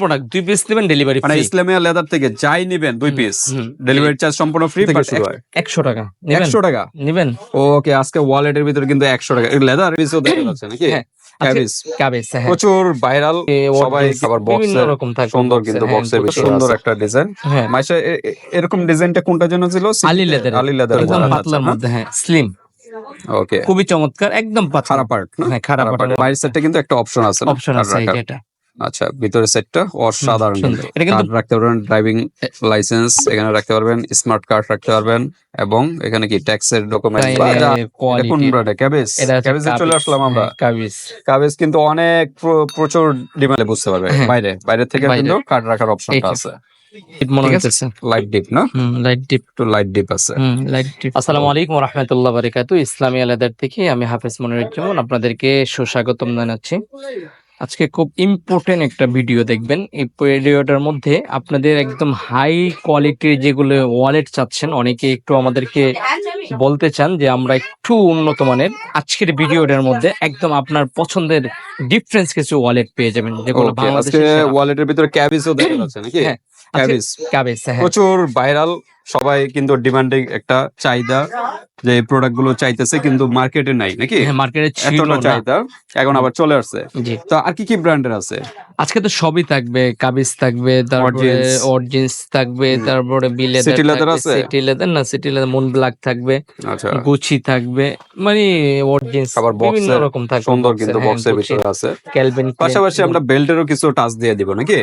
Product দুই piece নেবেন delivery মানে ইসলামিয়া লেদার থেকে যাই নিবেন দুই পিস ডেলিভারি চার্জ সম্পূর্ণ ফ্রি হয়। একশো টাকা। একশো টাকা? নেবেন? ওকে আজকে ওয়ালেটের ভিতরে কিন্তু একশো টাকা। লেদার পিসও দেখা যাচ্ছে নাকি? হ্যাঁ, হ্যাঁ। প্রচুর ভাইরাল সবাই খাবার বিভিন্ন রকম থাকবে সুন্দর কিন্তু হ্যাঁ, বক্সের সুন্দর একটা ডিজাইন হ্যাঁ। মাইশা এরকম ডিজাইনটা জন্য ছিল? আলি লেদার আলি লেদার পাতলার মধ্যে হ্যাঁ স্লিম ওকে খুবই চমৎকার একদম খারাপ পার্ট হ্যাঁ খারাপ। বাইরের কিন্তু একটা অপশন আছে অপশন আছে এটা। আচ্ছা ভিতরের সেটটা অসাধারণ এটা কিন্তু- রাখতে পারবেন ড্রাইভিং লাইসেন্স এখানে রাখতে পারবেন স্মার্ট কার্ড রাখতে পারবেন এবং এখানে কি ট্যাক্সের ডকুমেন্ট কোন ব্র্যান্ডে ক্যাবেজ। ক্যাবেজে চলে আসলাম আমরা। কাবিজ। কাবেজ কিন্তু অনেক প্রচুর ডিমান্ডে বুঝতে পারবে। হ্যাঁ। বাইরে বাইরে থেকে। কিন্তু কার্ড রাখার অপশনটা আছে। মনে লাইট ডিপ না? লাইট ডিপ একটু লাইট ডিপ আছে। লাইট ডিপ আসসালামু আলাইকুম রহমতুল্লাহ বারাকাতু ইসলামী আলাদার থেকে আমি হাফেজ মনিরুজ্জামান আপনাদেরকে সুস্বাগতম জানাচ্ছি। আজকে খুব ইম্পর্টেন্ট একটা ভিডিও দেখবেন। এই ভিডিওটার মধ্যে আপনাদের একদম হাই কোয়ালিটির যেগুলো ওয়ালেট চাচ্ছেন অনেকে একটু আমাদেরকে বলতে চান যে আমরা একটু উন্নত মানের আজকের ভিডিওটার মধ্যে একদম আপনার পছন্দের ডিফারেন্স কিছু ওয়ালেট পেয়ে যাবেন যেগুলো বাংলাদেশের ওয়ালেটের ভিতরে ক্যাবিজও দেখা যাচ্ছে নাকি? হ্যাঁ, ক্যাবিজ। ক্যাবেজ হ্যাঁ। প্রচুর ভাইরাল সবাই কিন্তু ডিমান্ডিং একটা চাহিদা যে এই প্রোডাক্টগুলো চাইতেছে কিন্তু মার্কেটে নাই নাকি? হ্যাঁ মার্কেটে ছিল এতটা চাহিদা এখন আবার চলে আসছে। তো আর কি কি ব্র্যান্ডের আছে? আজকে তো সবই থাকবে কাবিজ থাকবে তারপরে। অরিজিনস থাকবে তারপরে বি City leather লেদার আছে? সিটি লেদার না সিটি লেদার মুন ব্ল্যাক থাকবে আচ্ছা। গুচি থাকবে মানে অরিজিনস আবার বিভিন্ন বক্সের রকম থাকবে সুন্দর কিন্তু বক্সের ভিতরে আছে। ক্যালভিন পাশাপাশি আমরা বেল্টেরও কিছু টাচ দিয়ে দিব নাকি?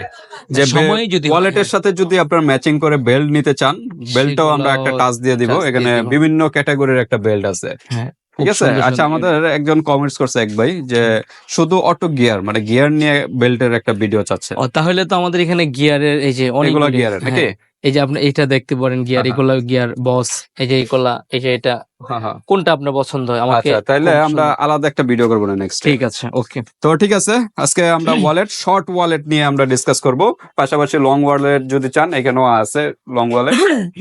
যে সময় যদি ওয়ালেটের সাথে যদি আপনার ম্যাচিং করে বেল্ট নিতে চান বেল্টটাও আমরা একটা টাচ দিয়ে দিব এখানে বিভিন্ন ক্যাটাগরির একটা বেল্ট আছে। হ্যাঁ। ঠিক আছে আচ্ছা আমাদের একজন কমেন্টস করছে এক ভাই যে শুধু অটো গিয়ার মানে গিয়ার নিয়ে বেল্টের একটা ভিডিও চাচ্ছে। তাহলে তো আমাদের এখানে গিয়ারের এই যে অনেকগুলো গিয়ারের নাকি? এই যে আপনি এটা দেখতে পারেন গিয়ার হ্যাঁ, এগুলো গিয়ার বস এই যে এগুলা এই যে এটা। হ্যাঁ, হ্যাঁ। কোনটা আপনার পছন্দ হয়? আমাকে আচ্ছা তাহলে আমরা আলাদা একটা ভিডিও করব না নেক্সট ঠিক আছে ওকে তো ঠিক আছে আজকে আমরা ওয়ালেট শর্ট ওয়ালেট নিয়ে আমরা ডিসকাস করব। পাশাপাশি লং ওয়ালেট যদি চান এখানেও আছে লং ওয়ালেট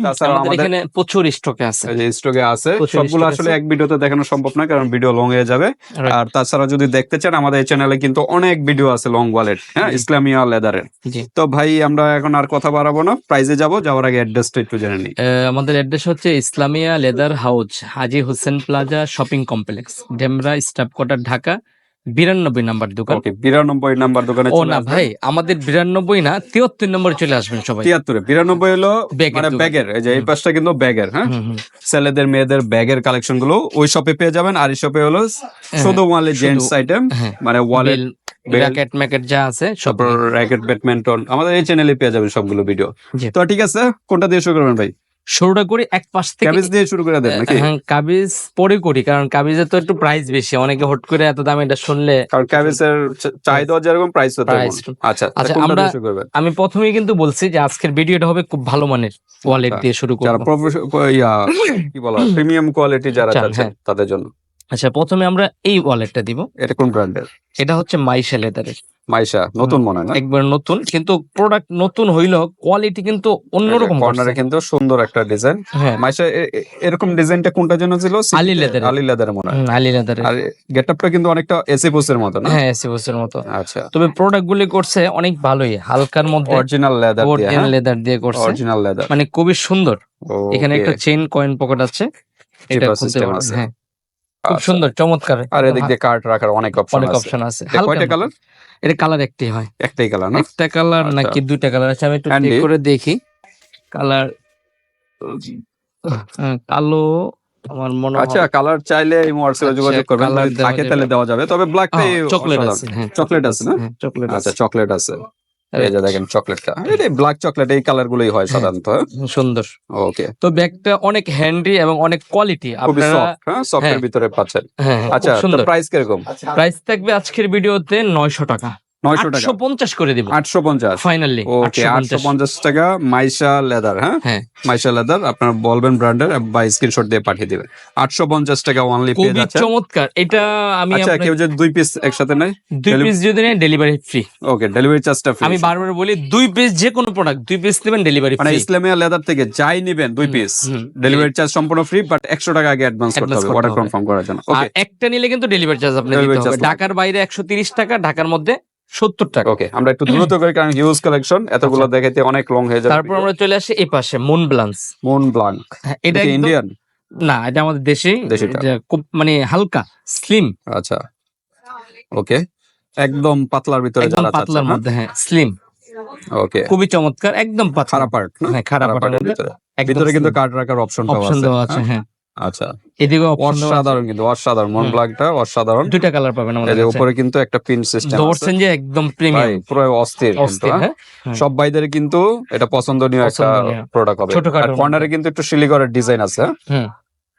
তাছাড়া আমাদের এখানে প্রচুর স্টকে আছে। এই যে স্টকে আছে। সবগুলো আসলে এক ভিডিওতে দেখানো সম্ভব না কারণ ভিডিও লং হয়ে যাবে। আর তাছাড়া যদি দেখতে চান আমাদের এই চ্যানেলে কিন্তু অনেক ভিডিও আছে লং ওয়ালেট হ্যাঁ ইসলামিয়া লেদারের জি। তো ভাই আমরা এখন আর কথা বাড়াবো না প্রাইজে যাব। যাওয়ার আগে অ্যাড্রেসটা একটু জেনে নিই। আমাদের অ্যাড্রেস হচ্ছে Islamia leather house Haji Hossain plaza shopping complex Demra staff quarter Dhaka বিরানব্বই নাম্বার দোকান। বিরানব্বই নাম্বার দোকানে ও না ভাই আমাদের বিরানব্বই না তিয়াত্তর নম্বরে চলে আসবেন সবাই। তিয়াত্তরে বিরানব্বই হলো ব্যাগের মানে ব্যাগের এই যে এই পাশটা কিন্তু ব্যাগের হ্যাঁ। ছেলেদের মেয়েদের ব্যাগের কালেকশনগুলো ওই শপে পেয়ে যাবেন আর এই শপে হলো শুধু ওয়ালে জেন্টস আইটেম হ্যাঁ মানে ওয়ালেট র্যাকেট ম্যাকেট যা আছে সব তারপর র্যাকেট ব্যাডমিন্টন আমাদের এই চ্যানেলে পেয়ে যাবেন সবগুলো ভিডিও তো ঠিক আছে কোনটা দিয়ে শুরু করবেন ভাই? শুরুটা করি এক পাশ থেকে ক্যাবেজ দিয়ে শুরু করে দেন নাকি? হ্যাঁ কাবিজ পরে করি কারণ কাবিজের তো একটু প্রাইস বেশি। অনেকে হট করে এত দাম এটা শুনলে কারণ ক্যাবেজের চাহিদা যেরকম প্রাইস হতে আচ্ছা আচ্ছা, আমরা- আমি প্রথমেই কিন্তু বলছি যে আজকের ভিডিওটা হবে খুব ভালো মানের ওয়ালেট আচ্ছা, দিয়ে শুরু যারা করব ইয়া কি বলা প্রিমিয়াম কোয়ালিটি যারা চান, চাচ্ছেন হ্যাঁ। তাদের জন্য। আচ্ছা প্রথমে আমরা এই ওয়ালেটটা দিব। এটা কোন ব্র্যান্ডের? এটা হচ্ছে মাইশা লেদারের। মাইশা নতুন মনে হয় একবার নতুন কিন্তু প্রোডাক্ট নতুন হইলেও কোয়ালিটি কিন্তু অন্যরকম কর্নারে কিন্তু সুন্দর একটা ডিজাইন হ্যাঁ। মাইশা এরকম ডিজাইনটা কোনটার জন্য ছিল? আলি এর। আলি লেদার মনে হয়। আলি লেদারের। আর গেটআপটা কিন্তু অনেকটা এসি পোসের মতো না? হ্যাঁ এসি বছরের মতো। আচ্ছা। তবে প্রোডাক্ট গুলি করছে অনেক ভালোই হালকার মধ্যে অরিজিনাল লেদার দিয়ে অরিজিনাল লেদার দিয়ে করছে। অরিজিনাল লেদার মানে খুবই সুন্দর। এখানে একটা চেইন কয়েন পকেট আছে। এটা খুলতে পারবেন হ্যাঁ। খুব আচ্ছা। সুন্দর চমৎকার আর এদিক দিয়ে কার্ড রাখার অনেক অপশন অনেক অপশন আছে। কয়টা কালার এটা কালার একটাই হয়। একটাই কালার না? একটা কালার আচ্ছা। নাকি দুইটা কালার আছে? আমি একটু চেক করে দেখি। কালার কালো আমার মনে আচ্ছা কালার চাইলে এই হোয়াটসঅ্যাপে আচ্ছা, যোগাযোগ করবেন। থাকে তাহলে দেওয়া যাবে। তবে ব্ল্যাকটাই চকলেট আছে হ্যাঁ। চকলেট আছে না? হ্যাঁ চকলেট আচ্ছা আছে। চকলেট আছে। এই যে দেখেন চকলেটটা। এটা ব্ল্যাক চকলেট এই কালার গুলোই হয় সাধারণত সুন্দর। ওকে তো ব্যাগটা অনেক হ্যান্ডি এবং অনেক কোয়ালিটি আপনারা সফট হ্যাঁ? সফটের হ্যাঁ। ভিতরে পাচ্ছেন। হ্যাঁ হ্যাঁ, আচ্ছা সুন্দর। প্রাইস কীরকম? প্রাইস থাকবে আজকের ভিডিওতে নয়শো টাকা। টাকা। করে দিব। ফাইনালি ওকে মাইশা লেদার হ্যাঁ? হ্যাঁ। মাইশা লেদার আপনার বলবেন ব্র্যান্ডের বা স্ক্রিনশট দিয়ে পাঠিয়ে দিবেন। টাকা অনলি পেয়ে খুবই যাচ্ছে চমৎকার। এটা আমি আচ্ছা কেউ যদি দুই পিস একসাথে নেয় দুই পিস যদি নেন ডেলিভারি ফ্রি ওকে ডেলিভারি চার্জটা ফ্রি আমি বারবার বলি দুই পিস যে কোনো প্রোডাক্ট দুই পিস নেবেন ডেলিভারি মানে ইসলামিয়া লেদার থেকে যাই নেবেন দুই পিস ডেলিভারি চার্জ সম্পূর্ণ ফ্রি বাট একশো টাকা আগে অ্যাডভান্স করতে হবে অর্ডার কনফার্ম করার জন্য। ওকে একটা নিলে কিন্তু ডেলিভারি চার্জ দিতে হবে। ঢাকার বাইরে একশো তিরিশ টাকা ঢাকার মধ্যে সত্তর টাকা। ওকে আমরা একটু দ্রুত করি কারণ হিউজ কালেকশন এতগুলো দেখাইতে অনেক লং হয়ে যাবে। আচ্ছা। তারপর আমরা চলে আসি এই পাশে মুন ব্লান্স মুন ব্লাঙ্ক হ্যাঁ, এটা ইন্ডিয়ান না এটা আমাদের দেশে। খুব মানে হালকা স্লিম আচ্ছা। ওকে একদম পাতলার ভিতরে একদম পাতলার মধ্যে হ্যাঁ স্লিম ওকে খুবই চমৎকার একদম পাতলা। খারাপ পার্ট হ্যাঁ খারাপ খারাপ পার্টের ভিতরে। ভিতরে কিন্তু কার্ড রাখার অপশন অপশন দেওয়া আছে হ্যাঁ। আচ্ছা। এদিকে অসাধারণ কিন্তু অসাধারণ। মন হুম। অসাধারণ। দুইটা কালার পাবেন আমাদের উপরে কিন্তু একটা পিন সিস্টেম আছে। ধরছেন যে একদম প্রিমিয়াম পুরো অস্থির কিন্তু হ্যাঁ? হ্যাঁ সব ভাইদের কিন্তু এটা পছন্দনীয় একটা প্রোডাক্ট হবে। আর কর্নারে কিন্তু একটু শিলিগড়ের ডিজাইন আছে হুম।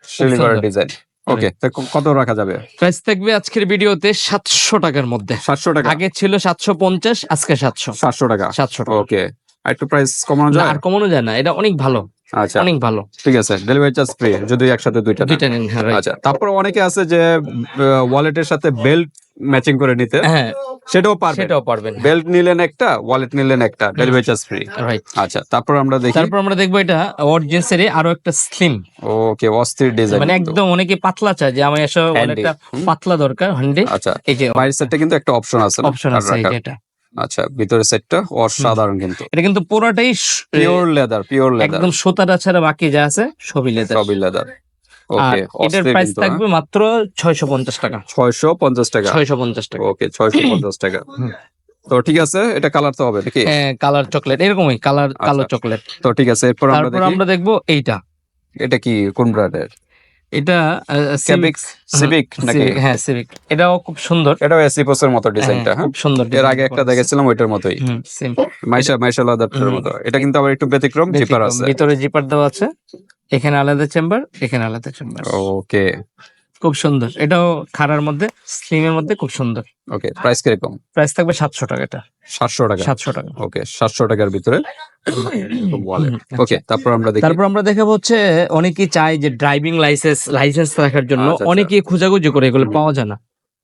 শিলিগড়ের ডিজাইন ওকে কত রাখা যাবে? প্রাইস থাকবে আজকের ভিডিওতে সাতশো টাকার মধ্যে। সাতশো টাকা। আগে ছিল সাতশো পঞ্চাশ আজকে সাতশো। সাতশো টাকা। সাতশো টাকা। ওকে একটু প্রাইস কমানো যায়? আর কমানো যায় না এটা অনেক ভালো। আচ্ছা অনেক ভালো। ঠিক আছে ডেলিভারি চার্জ ফ্রি যদি একসাথে দুইটা দুইটা নিন হ্যাঁ আচ্ছা তারপর অনেকে আছে যে ওয়ালেটের সাথে বেল্ট ম্যাচিং করে নিতে হ্যাঁ সেটাও পারবে সেটাও পারবেন। বেল্ট নিলেন একটা ওয়ালেট নিলেন একটা ডেলিভারি চার্জ ফ্রি রাইট আচ্ছা তারপর আমরা দেখি। তারপর আমরা দেখব এটা অরিজিনসের আরও একটা স্লিম ওকে অস্থির ডিজাইন মানে একদম অনেকে পাতলা চায় যে আমি এসব Handy, পাতলা দরকার হান্ডি আচ্ছা এই যে বাইরের সেটটা কিন্তু একটা অপশন আছে অপশন আছে এটা। আচ্ছা ভিতরের সেটটা অসাধারণ কিন্তু। এটা কিন্তু পুরোটাই পিওর লেদার পিওর লেদার একদম সুতাটা ছাড়া বাকি যা আছে সবই লেদার সবই লেদার ওকে এটার প্রাইস থাকবে মাত্র ছয়শো পঞ্চাশ টাকা। ছয়শো পঞ্চাশ টাকা? ছয়শো পঞ্চাশ টাকা। ওকে ছয়শো পঞ্চাশ টাকা। তো ঠিক আছে এটা কালার তো হবে নাকি? হ্যাঁ কালার চকলেট এরকমই কালার কালো আচ্ছা। চকলেট তো ঠিক আছে এরপর আমরা দেখি। আমরা দেখব এইটা। এটা কি কোন ব্র্যান্ডের এটা সিভিক সিভিক নাকি? হ্যাঁ সিভিক এটাও খুব সুন্দর। এটাও এসি পোসের মতো ডিজাইনটা হ্যাঁ, হ্যাঁ? খুব সুন্দর এর আগে একটা দেখেছিলাম ওইটার মতোই। মাইশা মাইশা লাদারটার মতো। এটা কিন্তু আবার একটু ব্যতিক্রম জিপার আছে। ভিতরে জিপার দেওয়া আছে। এখানে আলাদা চেম্বার এখানে আলাদা চেম্বার ওকে খুব সুন্দর। এটাও খাড়ার মধ্যে স্লিমের মধ্যে খুব সুন্দর। ওকে প্রাইস কীরকম? প্রাইস থাকবে সাতশো টাকা এটা। সাতশো টাকা? সাতশো টাকা। ওকে সাতশো টাকার ভিতরে। ওকে তারপর আমরা দেখি। তারপর আমরা দেখাবো হচ্ছে অনেকেই চায় যে ড্রাইভিং লাইসেন্স লাইসেন্স রাখার জন্য। আচ্ছা, আচ্ছা। অনেকেই খোঁজাখুঁজি করে এগুলো পাওয়া যায় না।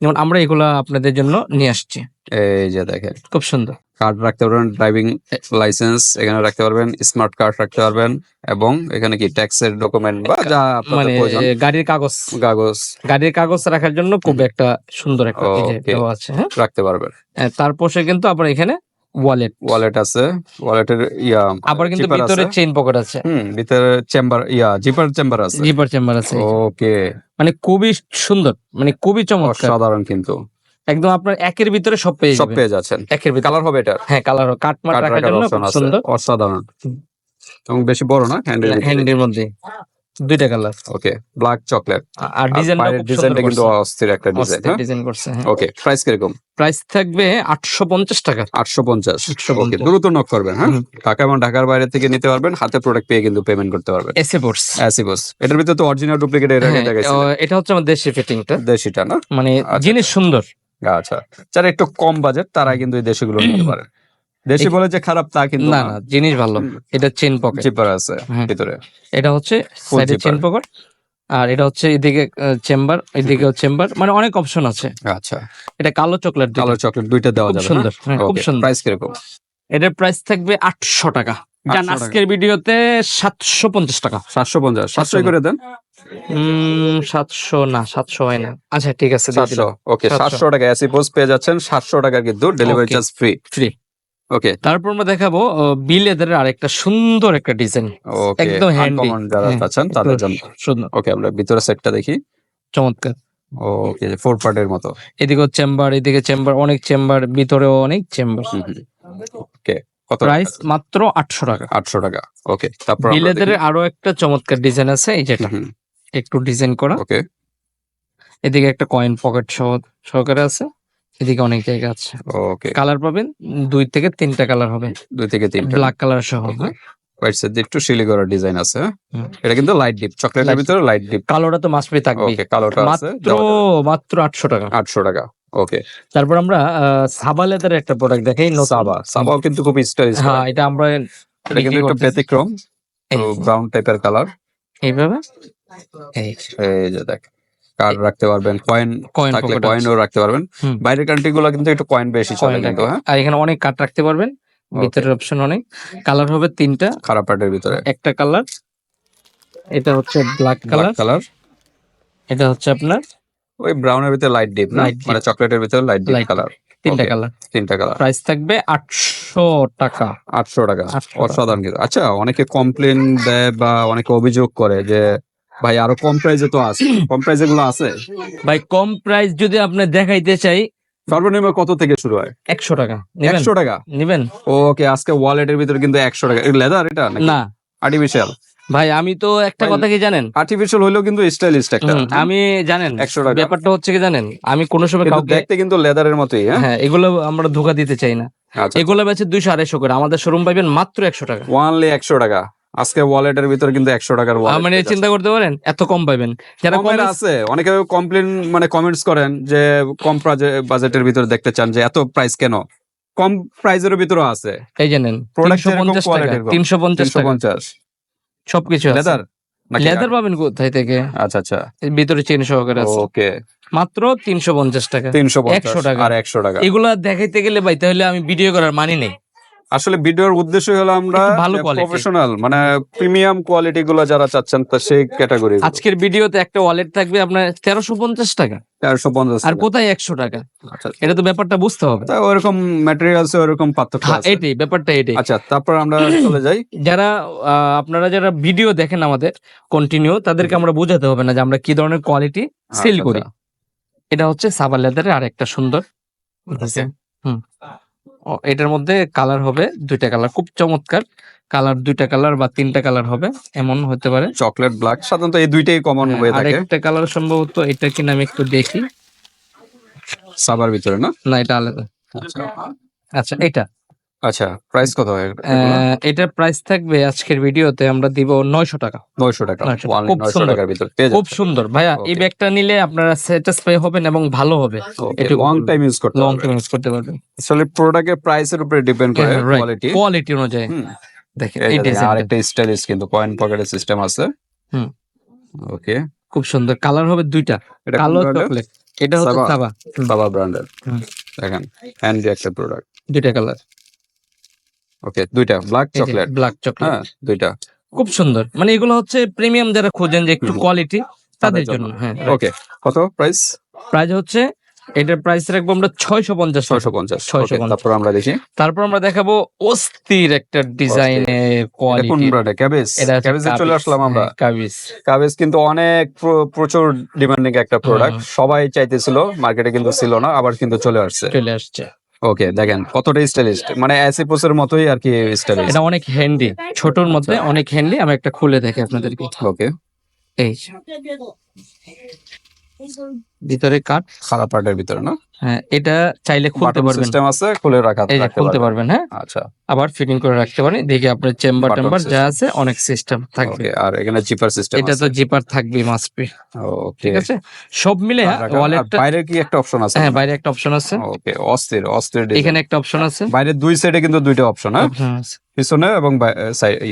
যেমন আমরা এগুলো আপনাদের জন্য নিয়ে আসছি। এই যে দেখেন। খুব সুন্দর। কার্ড রাখতে পারবেন ড্রাইভিং লাইসেন্স এখানে রাখতে পারবেন স্মার্ট কার্ড রাখতে পারবেন এবং এখানে কি ট্যাক্সের ডকুমেন্ট বা যা মানে গাড়ির কাগজ। কাগজ। গাড়ির কাগজ রাখার জন্য খুব একটা সুন্দর একটা দেওয়া আছে হ্যাঁ? রাখতে পারবেন। তারপর সে কিন্তু আপনারা এখানে ওয়ালেট ওয়ালেট আছে। ওয়ালেটের ইয়া আবার কিন্তু ভিতরে চেইন পকেট আছে। হুম ভিতরে চেম্বার ইয়া জিপার চেম্বার আছে। জিপার চেম্বার আছে। ওকে মানে খুবই সুন্দর মানে খুবই চমৎকার। অসাধারণ কিন্তু। একদম আপনার একের ভিতরে সব পেয়ে সব পেয়ে যাচ্ছেন। একের ভিতরে। কালার হবে এটা? হ্যাঁ কালার কাট মাট রাখার জন্য খুব সুন্দর। অসাধারণ। এবং বেশি বড় না হ্যান্ডেল হ্যান্ডের মধ্যে। দুইটা কালার। ওকে ব্ল্যাক চকলেট আর ডিজাইনটা খুব ডিজাইনটা কিন্তু অস্থির একটা ডিজাইন হ্যাঁ? ডিজাইন করছে হ্যাঁ। ওকে প্রাইস কীরকম? প্রাইস থাকবে আটশো পঞ্চাশ টাকা। আটশো পঞ্চাশ। 850 ওকে দ্রুত নক করবেন হ্যাঁ। ঢাকা এবং ঢাকার বাইরে থেকে নিতে পারবেন হাতে প্রোডাক্ট পেয়ে কিন্তু পেমেন্ট করতে পারবেন। এসে পড়স অ্যাসিবস এটার ভিতরে তো অরিজিনাল ডুপ্লিকেট এর আগে দেখাইছি। এটা হচ্ছে আমাদের দেশি ফিটিংটা দেশিটা না? মানে আচ্ছা, জিনিস সুন্দর। আচ্ছা। যারা একটু কম বাজেট তারা কিন্তু এই দেশিগুলো নিতে পারে দেশি বলে যে খারাপ তা কিন্তু না না। জিনিস ভালো। এটা চেন পকেট। চিপার আছে হ্যাঁ। ভিতরে। এটা হচ্ছে সাইডে চেন পকেট। আর এটা হচ্ছে এদিকে চেম্বার এদিকেও চেম্বার। মানে অনেক অপশন আছে। আচ্ছা। এটা কালো চকলেট কালো চকলেট দুইটা দেওয়া যাবে সুন্দর। হ্যাঁ, খুব সুন্দর। প্রাইস কীরকম? এটার প্রাইস থাকবে আটশো টাকা। জান আজকের ভিডিওতে সাতশো পঞ্চাশ টাকা। সাতশো পঞ্চাশ। সাতশো 700 করে দেন? সাতশো না সাতশো হয় না। আচ্ছা ঠিক আছে সাতশো। দিলাম। ওকে 700 সাতশো টাকা এসি পোস্ট পেয়ে যাচ্ছেন। সাতশো টাকা কিন্তু delivery charge free free okay তারপর আমরা দেখাবো বিল এদের আরেকটা সুন্দর একটা ডিজাইন একদম। আনকমন যারা হ্যাঁ, চাচ্ছেন তাদের জন্য। সুন্দর। ওকে আমরা ভিতরে সেটটা দেখি। চমৎকার। ওকে ফোর পার্টের মতো। এদিকে চেম্বার এদিকে চেম্বার অনেক চেম্বার ভিতরেও অনেক চেম্বার ওকে কত প্রাইস মাত্র আটশো টাকা। আটশো টাকা। ওকে তারপর বিল আরও একটা চমৎকার ডিজাইন আছে এই যেটা। একটু ডিজাইন করা। ওকে এদিকে একটা কয়েন পকেট সহ সহকারে আছে। এদিকে অনেক জায়গা আছে। ওকে কালার পাবেন? দুই থেকে তিনটা কালার হবে। দুই থেকে তিনটা। ব্ল্যাক কালার সহ হ্যাঁ? হোয়াইট সেট একটু শিলিগড়ের ডিজাইন আছে। হ্যাঁ? এটা কিন্তু লাইট ডিপ চকলেটের ভিতরে লাইট ডিপ কালোটা তো মাসপি থাকবে ওকে কালোটা আছে। মাত্র মাত্র আটশো টাকা। আটশো টাকা। ওকে তারপর আমরা আহ, সাবা লেদার একটা প্রোডাক্ট দেখাই নো সাবা। সাবাও কিন্তু খুব স্টাইলিশ হ্যাঁ এটা আমরা এটা কিন্তু একটু। ব্যতিক্রম। ব্রাউন টাইপের কালার এইভাবে? এই এই যে দেখ। কার্ড রাখতে পারবেন কয়েন কয়েন থাকলে কয়েনও রাখতে পারবেন। বাইরের কান্ট্রি গুলো কিন্তু একটু কয়েন বেশি চলে কিন্তু হ্যাঁ? আর এখানে অনেক কাট রাখতে পারবেন ভিতরের অপশন অনেক। কালার হবে তিনটা। খারাপ পার্টের ভিতরে। একটা কালার এটা হচ্ছে ব্ল্যাক কালার কালার এটা হচ্ছে আপনার ওই ব্রাউনের ভিতরে লাইট ডিপ না? মানে চকলেটের ভিতরে লাইট ডিপ কালার তিনটা কালার তিনটা কালার প্রাইস থাকবে আটশো টাকা। আটশো টাকা। 800 টাকা। অসাধারণ কিন্তু। আচ্ছা অনেকে কমপ্লেন দেয় বা অনেকে অভিযোগ করে যে ভাই আরও কম প্রাইসে তো আছে। কম প্রাইসে গুলো আছে? ভাই কম প্রাইস যদি আপনি দেখাইতে চাই সর্বনিম্ন কত থেকে শুরু হয়? একশো টাকা। একশো টাকা? নেবেন? ওকে আজকে ওয়ালেটের ভিতরে কিন্তু একশো টাকা। লেদার এটা না। আর্টিফিশিয়াল ভাই আমি তো একটা কথা কি জানেন? আর্টিফিশিয়াল হইলেও কিন্তু স্টাইলিশ একটা। আমি জানেন 100 টাকা। ব্যাপারটা হচ্ছে কি জানেন? আমি কোনো সময় কাউকে দেখতে কিন্তু লেদারের মতোই হ্যাঁ? হ্যাঁ এগুলো আমরা ধোকা দিতে চাই না। আচ্ছা। এগুলো বেচে দুইশো আড়াইশো করে। আমাদের শোরুম পাইবেন মাত্র একশো টাকা। ওয়ানলি একশো টাকা। আজকে ওয়ালেটের ভিতরে কিন্তু একশো টাকার মানে চিন্তা করতে পারেন? এত কম পাইবেন যারা কম আছে অনেকে কমপ্লেন মানে কমেন্টস করেন যে কম বাজেটের ভিতরে দেখতে চান যে এত প্রাইস কেন? কম প্রাইজের ভিতরে আছে। এই জানেন তিনশো পঞ্চাশ পঞ্চাশ সবকিছু লেদার লেদার পাবেন কোথায় থেকে? আচ্ছা আচ্ছা। ভিতরে চেন সহকারে আছে। ওকে মাত্র তিনশো পঞ্চাশ টাকা। তিনশো 100 টাকা। আর একশো টাকা। এগুলা দেখাইতে গেলে ভাই তাহলে আমি ভিডিও করার মানি নেই। আসলে ভিডিওর উদ্দেশ্য হলো আমরা ভালো প্রফেশনাল মানে প্রিমিয়াম কোয়ালিটি গুলো যারা চাচ্ছেন তা সেই ক্যাটাগরি আজকের ভিডিওতে একটা ওয়ালেট থাকবে আপনার তেরোশো পঞ্চাশ টাকা। চারশো পঞ্চাশ আর কোথায় একশো টাকা? আচ্ছা। এটা তো ব্যাপারটা বুঝতে হবে। তা ওরকম ম্যাটেরিয়ালস ওরকম পার্থক্য হ্যাঁ এটাই ব্যাপারটা এটাই। আচ্ছা তারপর আমরা চলে যাই। যারা আহ, আপনারা যারা ভিডিও দেখেন আমাদের কন্টিনিউ তাদেরকে আমরা বোঝাতে হবে না যে আমরা কি ধরনের কোয়ালিটি সেল আচ্ছা, করি। এটা হচ্ছে সাবার লেদারের আর একটা সুন্দর. হুম। এটার মধ্যে কালার হবে দুইটা কালার খুব চমৎকার। কালার দুইটা কালার বা তিনটা কালার হবে এমন হতে পারে। চকলেট ব্ল্যাক সাধারণত এই দুইটাই কমন হয়ে হ্যাঁ, থাকে। একটা কালার সম্ভবত এটা কিনা আমি একটু দেখি। সাবার ভিতরে না? না এটা আলাদা। আচ্ছা এটা। আচ্ছা প্রাইস কত হয় আহ, এটার প্রাইস থাকবে আজকের ভিডিওতে আমরা দিব নয়শো টাকা। নয়শো টাকা। 900 Only খুব 900 সুন্দর। টাকার ভিতরে। পেয়ে খুব সুন্দর। ভাইয়া এই Okay. ব্যাগটা নিলে আপনারা স্যাটিসফাই হবেন এবং ভালো হবে। এটুকু লং টাইম ইউজ করতে লং টাইম ইউজ করতে পারবেন। আসলে প্রোডাক্টের প্রাইসের উপরে ডিপেন্ড করে কোয়ালিটি কোয়ালিটি অনুযায়ী। দেখেন এই আর ডিজাইনটা একটা স্টাইলিশ কিন্তু কয়েন পকেটের সিস্টেম আছে। হুম। ওকে খুব সুন্দর। কালার হবে দুইটা। এটা কালো কালো চকলেট এটা হচ্ছে সাবা? সাবা বাবা ব্র্যান্ডের হুম। দেখেন হ্যান্ডি একটা প্রোডাক্ট দুইটা কালার ওকে দুইটা ব্ল্যাক চকলেট ব্ল্যাক চকলেট হ্যাঁ দুইটা। খুব সুন্দর। মানে এগুলো হচ্ছে প্রিমিয়াম যারা খোঁজেন যে একটু কোয়ালিটি তাদের জন্য। হ্যাঁ। ওকে কত প্রাইস প্রাইস হচ্ছে এটার প্রাইস রাখব আমরা ছয়শো পঞ্চাশ ছয়শো পঞ্চাশ। 650 তারপর আমরা দেখি। তারপর আমরা দেখাবো অস্থির একটা কোন কোয়ালিটি ক্যাবেজ। ক্যাবেজে চলে আসলাম আমরা। হ্যাঁ, কাবিজ কাবেজ কিন্তু অনেক প্রচুর ডিমান্ডিং একটা প্রোডাক্ট সবাই চাইতেছিল মার্কেটে কিন্তু ছিল না আবার কিন্তু চলে আসছে। চলে আসছে। ওকে দেখেন কতটা স্টাইলিশ মানে অ্যাসিপোসের মতোই আর কি স্টাইলিশ এটা অনেক হ্যান্ডি ছোটর মধ্যে। অনেক হ্যান্ডি আমি একটা খুলে দেখি আপনাদেরকে। ওকে এই ভিতরে কাঠ খারাপ পার্টের ভিতরে না? হ্যাঁ এটা চাইলে খুলতে পারবেন। সিস্টেম আছে খুলে রাখা এই যে খুলতে পারবেন। হ্যাঁ? আচ্ছা। আবার ফিটিং করে রাখতে পারেন। দেখি আপনার চেম্বার টেম্বার যা আছে অনেক সিস্টেম থাকবে। আর এখানে জিপার সিস্টেম এটা তো জিপার থাকবে মাস্ট বি ওকে ঠিক আছে? সব মিলে ওয়ালেটটা বাইরে কি একটা অপশন আছে? হ্যাঁ বাইরে একটা অপশন আছে। ওকে অস্থির অস্থির। এখানে একটা অপশন আছে। বাইরে দুই সাইডে কিন্তু দুইটা অপশন হ্যাঁ। পিছনে এবং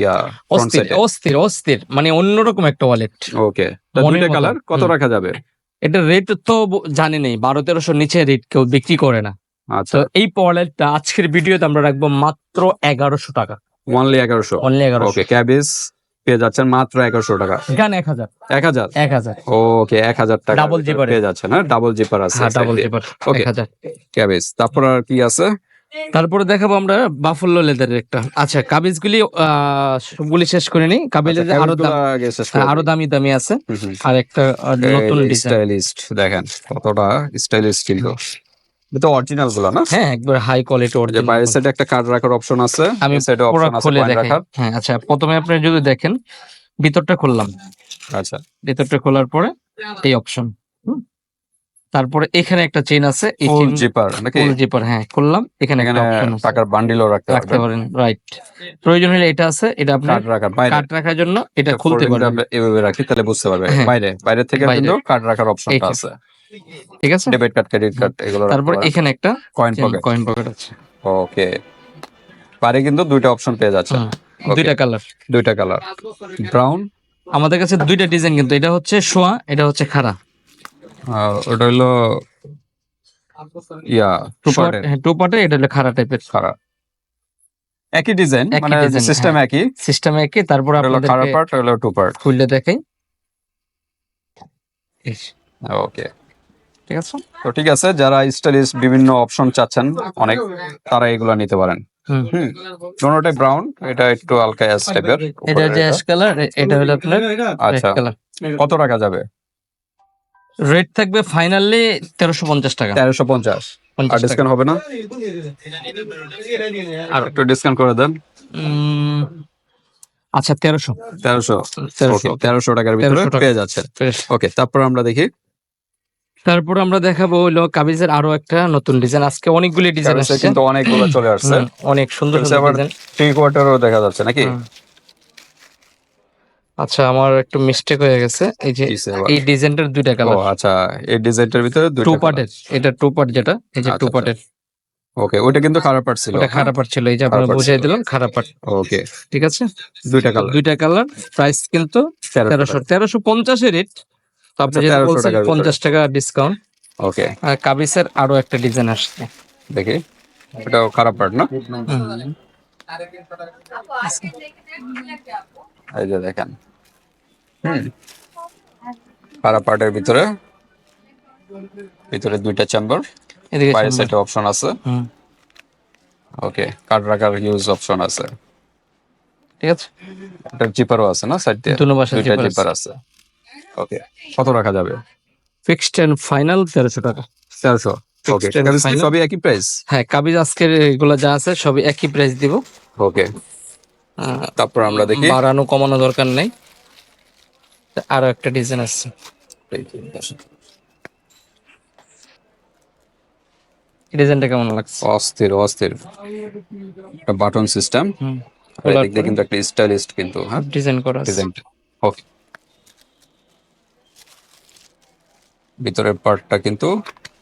ইয়া ফ্রন্ট অস্থির সাইডে অস্থির অস্থির। মানে অন্যরকম একটা ওয়ালেট ওকে দুইটা কালার কত রাখা যাবে? এটা রেট তো জানি নেই। বারো তেরোশো নিচে রেট কেউ বিক্রি করে না। আচ্ছা। এই পলেটটা আজকের ভিডিওতে আমরা রাখব মাত্র এগারোশো টাকা। অনলি এগারোশো? অনলি এগারো ওকে ক্যাবেজ পেয়ে যাচ্ছেন মাত্র এগারোশো টাকা। গান এক হাজার। এক হাজার? এক হাজার। ওকে এক হাজার টাকা ডাবল জিপার পেয়ে যাচ্ছেন হ্যাঁ? ডাবল জিপার আছে ডাবল জিপার ওকে হাজার। ক্যাবেজ তারপর আর কি আছে? তারপরে দেখাবো আমরা বাফুল্লো লেদারের একটা। আচ্ছা কাবিজ গুলি সবগুলি শেষ করে নিই। কাবিজের আচ্ছা, আরও হ্যাঁ, আরও দামি দামি আছে। আর একটা নতুন স্টাইলিস্ট দেখেন কতটা স্টাইলিশ কিন্তু এটা অরিজিনালগুলো না? হ্যাঁ একবার হাই কোয়ালিটি যে অরিজিনাল বাইরের সাইডে একটা কার্ড রাখার অপশন আছে আমি সাইডে অপশন আছে খুলে দেখাই। হ্যাঁ আচ্ছা প্রথমে আপনি যদি দেখেন ভিতরটা খুললাম। আচ্ছা। ভিতরটা খোলার পরে এই অপশন তারপরে এখানে একটা চেন আছে ফুল জিপার নাকি? ফুল জিপার হ্যাঁ খুললাম এখানে এখানে একটা অপশন আছে। টাকার বান্ডিলও রাখতে রাখতে পারেন রাইট প্রয়োজন হলে এটা আছে এটা আপনার কার্ড রাখার বাইরে। কার্ড রাখার জন্য এটা খুলতে পারবেন। এভাবে রাখি তাহলে বুঝতে পারবে হ্যাঁ। বাইরে বাইরে থেকে। কিন্তু কার্ড রাখার অপশনটা আছে। ঠিক আছে? ডেবিট কার্ড ক্রেডিট কার্ড এগুলো তারপর এখানে একটা কয়েন পকেট কয়েন পকেট আছে। ওকে পারে কিন্তু দুইটা অপশন পেয়ে যাচ্ছে দুইটা কালার দুইটা কালার ব্রাউন আমাদের কাছে দুইটা ডিজাইন কিন্তু এটা হচ্ছে শোয়া এটা হচ্ছে খাড়া। ওটা হলো ইয়া টু পার্টের টু পার্টে এটা হলো খাড়া টাইপের খারাপ একই ডিজাইন মানে সিস্টেম হ্যাঁ। একই। সিস্টেম একে তারপর হলো খারাপ পার্ট হলো টু পার্ট খুললে দেখাই ওকে ঠিক আছে? তো ঠিক আছে যারা স্টাইলিশ বিভিন্ন অপশন চাচ্ছেন অনেক তারা এগুলো নিতে পারেন। হুম। হুম। ব্রাউন এটা একটু হালকা অ্যাশ টাইপের এটা যে অ্যাশ কালার এটা হলো আপনার আচ্ছা। কত টাকা যাবে? রেট থাকবে ফাইনালি তেরোশো পঞ্চাশ টাকা। তেরোশো পঞ্চাশ। আর ডিসকাউন্ট হবে না? আর একটু ডিসকাউন্ট করে দেন। আচ্ছা তেরোশো। তেরোশো। তেরোশো। তেরোশো টাকার ভিতরে পেয়ে যাচ্ছে ওকে তারপর আমরা দেখি। তারপর আমরা দেখাবো হলো কাবিজের আরও একটা নতুন ডিজাইন আজকে অনেকগুলি ডিজাইন আসছে। কিন্তু অনেকগুলো চলে আসছে। অনেক সুন্দর সুন্দর ডিজাইন থ্রি কোয়ার্টারও দেখা যাচ্ছে নাকি? আচ্ছা আমার একটু মিস্টেক হয়ে গেছে। এই যে এই ডিজাইনটার দুইটা ও কালার আচ্ছা এই ডিজাইনটার ভিতরে দুইটা টু পার্টের এটা টু পার্ট যেটা এই যে টু। পার্টের ওকে ওইটা কিন্তু খারাপ পার্ট ছিল ওটা খারাপ part ছিল এই যে আপনারা বুঝিয়ে। দিলাম খারাপ পার্ট ওকে ঠিক আছে? দুইটা কালার দুইটা কালার প্রাইস কিন্তু তেরোশো তেরোশো পঞ্চাশের রেট তো আপনি আচ্ছা, যেটা বলছেন টাকার ভিতরে। পঞ্চাশ টাকা ডিসকাউন্ট ওকে আর কাবিসের আরও একটা ডিজাইন আসছে। দেখি এটাও খারাপ পার্ট না? এই যে দেখেন। হুম। খারাপ ভিতরে ভিতরে দুইটা চেম্বার এদিকে বাইরে সাইডে অপশন আছে। ওকে কার্ড রাখার ইউজ অপশন আছে। ঠিক আছে। এটার জিপারও আছে না সাইড দিয়ে? দুনো পাশে। জিপার আছে। ওকে কত রাখা যাবে? ফিক্সড এন্ড ফাইনাল তেরোশো টাকা। তেরোশো। ওকে? সবই একই প্রাইস হ্যাঁ কাবিজ আজকের এগুলো যা আছে সবই একই প্রাইস দিব। ওকে তারপর আমরা দেখি। বাড়ানো কমানো দরকার নেই। আরও একটা ডিজাইন আছে ডিজাইনটা কেমন লাগছে? অস্থির অস্থির। একটা বাটন সিস্টেম দিয়ে কিন্তু একটা স্টাইলিস্ট কিন্তু হ্যাঁ? ডিজাইন করা আছে। ডিজাইন ওকে ভিতরের পার্টটা কিন্তু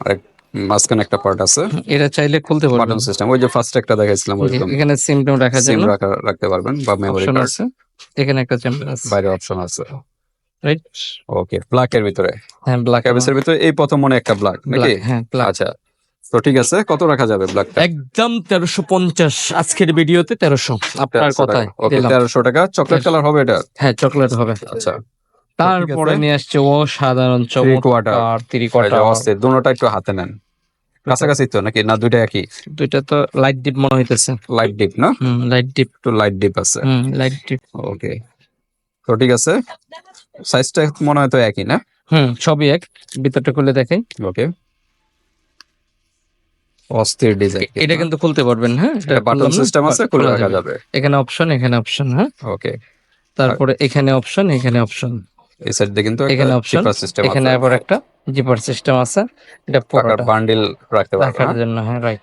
আরেক মাঝখানে একটা পার্ট আছে। এটা চাইলে খুলতে পারবেন। বাটন সিস্টেম ওই যে ফার্স্ট একটা দেখাইছিলাম ওইরকম। এখানে সিমটম রাখার সিম জন্য রাখা রাখতে পারবেন বা মেমোরি কার্ড আছে। এখানে একটা চেম্বার আছে। বাইরে অপশন আছে। রাইট ওকে ব্ল্যাক এর ভিতরে। হ্যাঁ ব্ল্যাক ক্যাবেসের ভিতরে এই প্রথম মনে একটা ব্ল্যাক নাকি? হ্যাঁ আচ্ছা তো ঠিক আছে কত রাখা যাবে ব্ল্যাকটা একদম তেরোশো পঞ্চাশ। আজকের ভিডিওতে তেরোশো। আপনার কথায়। তেরোশো টাকা। চকলেট কালার হবে এটা? হ্যাঁ চকলেট হবে। আচ্ছা। তারপরে নিয়ে আসছে ও সাধারণ Three quarter। চমৎকার এই কোয়ার্টার অস্থির দুটোটা একটু হাতে নেন। কাছাকাছি তো নাকি? না দুইটা একই? দুইটা তো লাইট ডিপ মনে হইতেছে। লাইট ডিপ না? লাইট ডিপ একটু লাইট ডিপ আছে। লাইট ডিপ ওকে তো ঠিক আছে। সাইজটা মনে হয় তো একই না? হুম সবই এক। ভিতরটা খুলে দেখাই ওকে অস্থির ডিজাইন এটা কিন্তু খুলতে পারবেন হ্যাঁ? এটা বাটন সিস্টেম আছে খুলে রাখা। যাবে। এখানে অপশন এখানে অপশন হ্যাঁ? ওকে তারপরে এখানে অপশন এখানে অপশন এই সাইডে কিন্তু এখানে চিপার সিস্টেম এখানে আবার একটা জিপার সিস্টেম আছে। এটা পুরোটা বান্ডিল রাখতে পারবেন রাখার হ্যাঁ? জন্য হ্যাঁ রাইট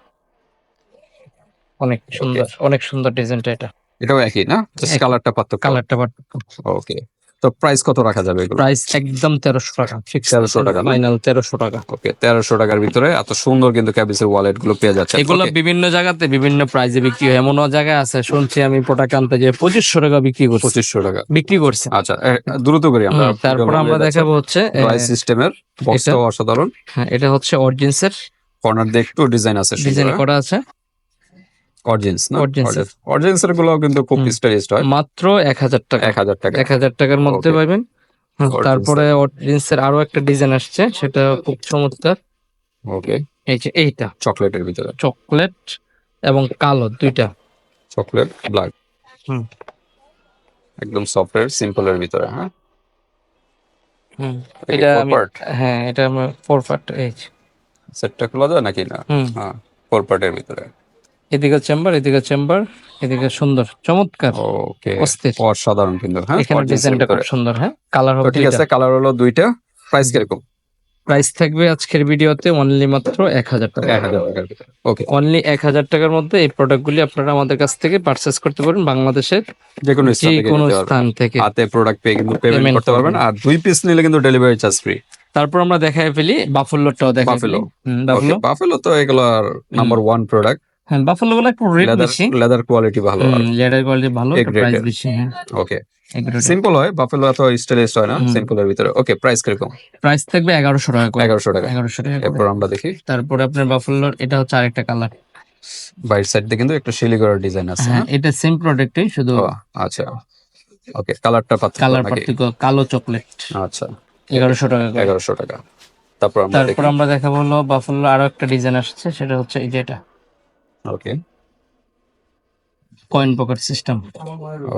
অনেক সুন্দর অনেক সুন্দর ডিজাইনটা এটা। এটাও একই না? জাস্ট কালারটা পার্থক্য। কালারটা পার্থক্য। ওকে তো প্রাইস কত রাখা যাবে এগুলো? প্রাইস একদম তেরোশো টাকা ফিক্স 1300 টাকা ফাইনাল তেরোশো টাকা। ওকে তেরোশো টাকার ভিতরে এত সুন্দর কিন্তু ক্যাবিসের ওয়ালেটগুলো পেয়ে যাচ্ছে। এগুলো বিভিন্ন জায়গাতে বিভিন্ন প্রাইজে বিক্রি হয়। এমনও জায়গায় আছে শুনছি আমি প্রোডাক্ট আনতে যে পঁচিশশো টাকা বিক্রি করছি। পঁচিশশো টাকা। বিক্রি করছে। আচ্ছা দ্রুত করি আমরা। তারপর আমরা দেখাবো হচ্ছে প্রাইস সিস্টেমের অসাধারণ। হ্যাঁ, এটা হচ্ছে অরিজিনসের কর্নার দিয়ে একটু ডিজাইন আছে ডিজাইন করা আছে। অরিজিনস না। অরিজিনসগুলো কিন্তু খুব। স্টাইলিস্ট হয়। মাত্র এক হাজার টাকা। এক হাজার টাকা। এক হাজার টাকার মধ্যে. পাবেন। তারপরে অরিজিনসের আরও একটা ডিজাইন আসছে সেটা খুব চমৎকার। ওকে এই যে এইটা। চকলেটের ভিতরে। চকলেট এবং কালো দুইটা। চকলেট ব্ল্যাক হুম। একদম সফটওয়্যার সিম্পলের ভিতরে হ্যাঁ? হুম, এটা? হ্যাঁ এটা আমার ফোর পার্ট এই সেটটা খোলা যায় নাকি না? হুম। হ্যাঁ ফোর পার্টের ভিতরে। এদিকে চেম্বার এদিকে চেম্বার এদিকে সুন্দর চমৎকার ওকে। অসাধারণ কিন্তু হ্যাঁ? এখানে ডিজাইনটা খুব সুন্দর হ্যাঁ? কালার হবে ঠিক আছে কালার হলো দুইটা। প্রাইস কীরকম? প্রাইস থাকবে আজকের ভিডিওতে অনলি মাত্র এক হাজার টাকা। এক হাজার টাকার ওকে অনলি এক হাজার টাকার মধ্যে এই প্রোডাক্টগুলি আপনারা আমাদের কাছ থেকে পারচেস করতে পারেন বাংলাদেশের যে কোনো যে স্থান থেকে কোনো স্থান থেকে। হাতে প্রোডাক্ট পেয়ে কিন্তু পেমেন্ট করতে পারবেন। আর দুই পিস নিলে কিন্তু ডেলিভারি চার্জ ফ্রি তারপর আমরা দেখাই ফেলি বাফুল্লোটাও দেখাই। বাফুলো বাফেলো তো এগুলোর নাম্বার ওয়ান প্রোডাক্ট হ্যাঁ বাফুলো গুলো একটু রেট লেদার বেশি। লেদার কোয়ালিটি ভালো লেডার কোয়ালিটি ভালো প্রাইস বেশি হ্যাঁ। ওকে সিম্পল হয় বাফেলো এত স্টাইলিশ হয় না। সিম্পলের ভিতরে। ওকে প্রাইস কীরকম? প্রাইস থাকবে এগারোশো টাকা করে। এগারোশো টাকা। এগারোশো টাকা এরপর আমরা দেখি। তারপরে আপনার বাফুল্লোর এটা হচ্ছে আরেকটা কালার বাইরের সাইড দিয়ে কিন্তু একটা শিলিগুড়ার ডিজাইন আছে হ্যাঁ এটা সেম প্রোডাক্টই শুধু আচ্ছা। ওকে কালারটা পাচ্ছি কালার পার্থক্য কালো চকলেট আচ্ছা। এগারোশো টাকা এগারোশো টাকা। তারপর আমরা তারপর আমরা দেখাবো হলো বাফেলো আরও একটা ডিজাইন আসছে সেটা হচ্ছে এই যে এটা। Okay coin pocket system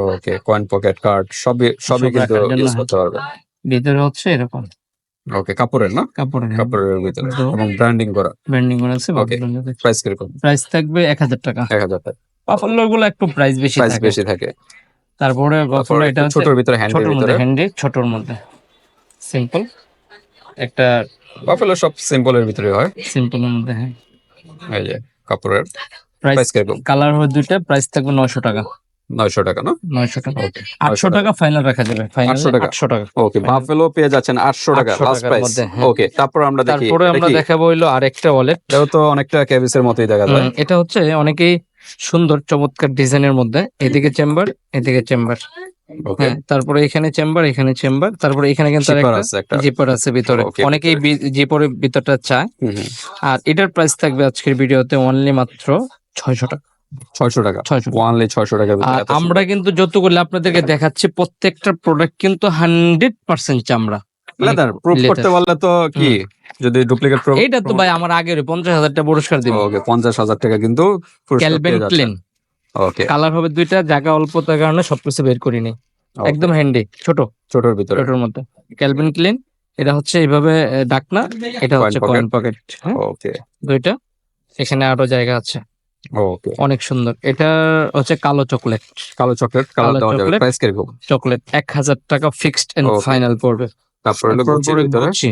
okay coin pocket card সবই সবই কিন্তু ইউজ। করতে পারবে। ভিতরে হচ্ছে এরকম। ওকে কাপড়ের না? কাপড়ের। কাপড়ের ভিতরে। এবং ব্র্যান্ডিং করা। ব্র্যান্ডিং করা আছে Okay. প্রাইস কীরকম? প্রাইস থাকবে এক হাজার টাকা। এক হাজার টাকা। বাফেলো গুলো একটু প্রাইস বেশি প্রাইস বেশি থাকে। তারপরে বাফেলো এটা হচ্ছে ছোটর ভিতরে হ্যান্ডের ছোটর মধ্যে ভিতরে। হ্যান্ডি ছোটর মধ্যে। সিম্পল একটা বাফেলো সব সিম্পলের ভিতরে হয়। সিম্পলের মধ্যে হ্যাঁ। এই যে। কাপড়ের প্রাইস কীরকম? কালার হবে দুইটা প্রাইস থাকবে নয়শো টাকা। নয়শো টাকা না? নয়শো টাকা। ওকে আটশো টাকা ফাইনাল রাখা যাবে ফাইনাল 800 টাকা? আটশো টাকা। ওকে বাফেলো পেয়ে যাচ্ছেন আটশো টাকা লাস্ট প্রাইস। ওকে তারপর আমরা দেখি তারপরে আমরা দেখি। দেখাবো হইল আরেকটা ওয়ালেট এটাও তো অনেকটা ক্যাবিসের মতোই দেখা যায়। এটা হচ্ছে অনেকেই সুন্দর চমৎকার ডিজাইনের মধ্যে। এদিকে চেম্বার এদিকে চেম্বার হ্যাঁ তারপরে এখানে চেম্বার এখানে চেম্বার তারপরে এখানে কিন্তু জিপার আছে একটা জিপার আছে ভিতরে। অনেকেই জিপারের ভিতরটা চায়। আর এটার প্রাইস থাকবে আজকের ভিডিওতে অনলি মাত্র ছয়শো টাকা। ছয়শো টাকা? ওয়ানলি ছয়শো টাকা আমরা কিন্তু যতগুলো আপনাদেরকে দেখাচ্ছি প্রত্যেকটা প্রোডাক্ট কিন্তু হান্ড্রেড পার্সেন্ট চামড়া। লেদার প্রুফ করতে পারলে তো কি? যদি ডুপ্লিকেট এইটা তো ভাই আমার আগের পঞ্চাশ হাজার টাকা পুরস্কার দিব। ওকে পঞ্চাশ হাজার টাকা কিন্তু ক্লিন ওকে কালার হবে দুইটা জায়গা অল্পতার কারণে সবকিছু বের করিনি। একদম হ্যান্ডি ছোট। ছোটর ভিতরে। ছোটর মধ্যে। ক্যালভিন ক্লিন এটা হচ্ছে এইভাবে ডাকনা এটা হচ্ছে। কয়েন পকেট ওকে দুইটা এখানে আরও জায়গা আছে। ওকে অনেক সুন্দর। এটা হচ্ছে কালো চকলেট কালো চকলেট কালো chocolate। প্রাইস কীরকম চকলেট এক হাজার টাকা ফিক্সড এন্ড ফাইনাল পড়বে। তারপর গুচি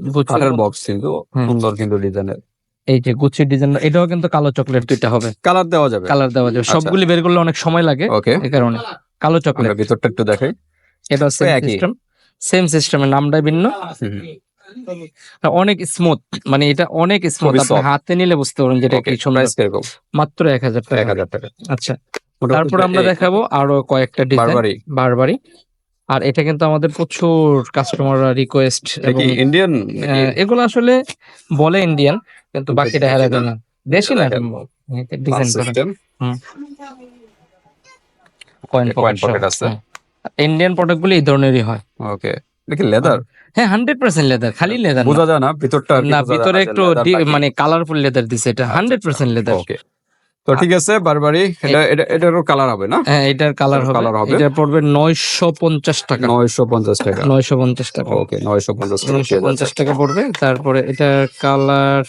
গুচি বক্স কিন্তু সুন্দর কিন্তু ডিজাইনের এই যে গুচির ডিজাইন এটাও কিন্তু কালো চকলেট দুইটা হবে। কালার দেওয়া যাবে। কালার দেওয়া যাবে। আচ্ছা। সবগুলি বের করলে অনেক সময় লাগে। ওকে এই কারণে কালো চকলেট ভিতরটা একটু দেখাই। এটা সেম সিস্টেম সেম সিস্টেমের নামটা ভিন্ন। অনেক স্মুথ মানে এটা অনেক স্মুথ আপনি হাতে নিলে বুঝতে পারবেন যেটা কি সুন্দর। মাত্র এক হাজার টাকা। এক হাজার টাকা। আচ্ছা। তারপর আমরা দেখাবো আরও কয়েকটা ডিজাইন বারবারই আর এটা কিন্তু আমাদের প্রচুর কাস্টমাররা রিকোয়েস্ট ইন্ডিয়ান এগুলো আসলে বলে ইন্ডিয়ান কিন্তু বাকিটা হেরাবে না? দেশি না ডিজাইন কয়েন coin আছে। ইন্ডিয়ান প্রোডাক্টগুলো এই ধরনেরই হয়। ওকে দেখি লেদার হ্যাঁ হান্ড্রেড পার্সেন্ট লেদার খালি লেদার বোঝা যায় না ভিতরটা না ভিতরে একটু। মানে কালারফুল লেদার দিছে এটা হান্ড্রেড পার্সেন্ট লেদার ওকে তো ঠিক আছে বারবারই এটা এটা এটারও কালার হবে না? হ্যাঁ এটার কালার হবে। Colour হবে। এটা পড়বে নয়শো পঞ্চাশ টাকা। নয়শো পঞ্চাশ টাকা। নয়শো পঞ্চাশ টাকা। ওকে নয়শো পঞ্চাশ টাকা। নয়শো পেয়ে যাচ্ছে। পঞ্চাশ টাকা পড়বে। তারপরে এটার কালার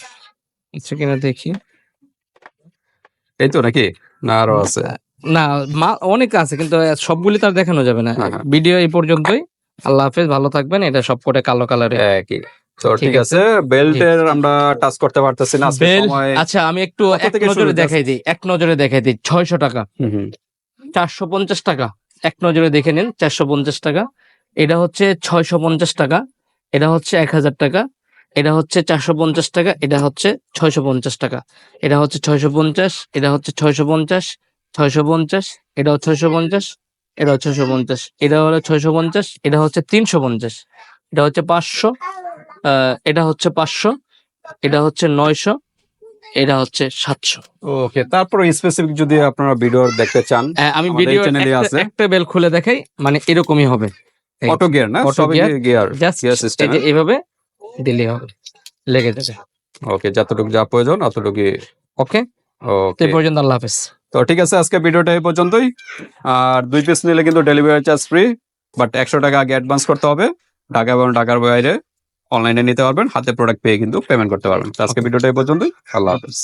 আছে কিনা দেখি। এই তো নাকি? না আরও আছে। না মা অনেক আছে কিন্তু সবগুলি তো আর দেখানো যাবে না। ভিডিও এই পর্যন্তই। আল্লাহ হাফেজ ভালো থাকবেন। এটা সবকটা কালো কালারে তো ঠিক আছে বেল্টের আমরা টাচ করতে পারতেছি না আচ্ছা আমি একটু এক নজরে দেখাই দিই এক নজরে দেখাই দিই ছয়শো টাকা হুম, হুম। চারশো পঞ্চাশ টাকা এক নজরে দেখে নিন চারশো পঞ্চাশ টাকা এটা হচ্ছে ছয়শো পঞ্চাশ টাকা এটা হচ্ছে এক হাজার টাকা এটা হচ্ছে চারশো পঞ্চাশ টাকা এটা হচ্ছে ছয়শো পঞ্চাশ টাকা এটা হচ্ছে ছয়শো পঞ্চাশ এটা হচ্ছে ছয়শো পঞ্চাশ ছয়শো পঞ্চাশ এটা হচ্ছে ছয়শো পঞ্চাশ ছয়শো পঞ্চাশ এটা হলো ছয়শো পঞ্চাশ এটা হচ্ছে তিনশো পঞ্চাশ এটা হচ্ছে পাঁচশো এটা হচ্ছে পাঁচশো এটা হচ্ছে নয়শো এটা হচ্ছে সাতশো। ওকে তারপর স্পেসিফিক যদি আপনারা ভিডিও দেখতে চান আমি ভিডিও আছে। একটা বেল খুলে দেখাই মানে এরকমই হবে। অটো গিয়ার না? সবই গিয়ার জাস্ট system, হ্যাঁ? এইভাবে দিলে হবে লেগে যাবে। ওকে যতটুকু যা প্রয়োজন অতটুকু ওকে ওকে পর্যন্ত আল্লাহ হাফেজ। তো ঠিক আছে আজকে ভিডিওটা এই পর্যন্তই। আর দুই পিস নিলে কিন্তু ডেলিভারি চার্জ ফ্রি বাট একশো টাকা আগে অ্যাডভান্স করতে হবে। ঢাকা এবং ঢাকার বাইরে। অনলাইনে নিতে পারবেন হাতে প্রোডাক্ট পেয়ে কিন্তু পেমেন্ট করতে পারবেন। আজকে ভিডিওটা এই পর্যন্তই। আল্লাহ হাফেজ।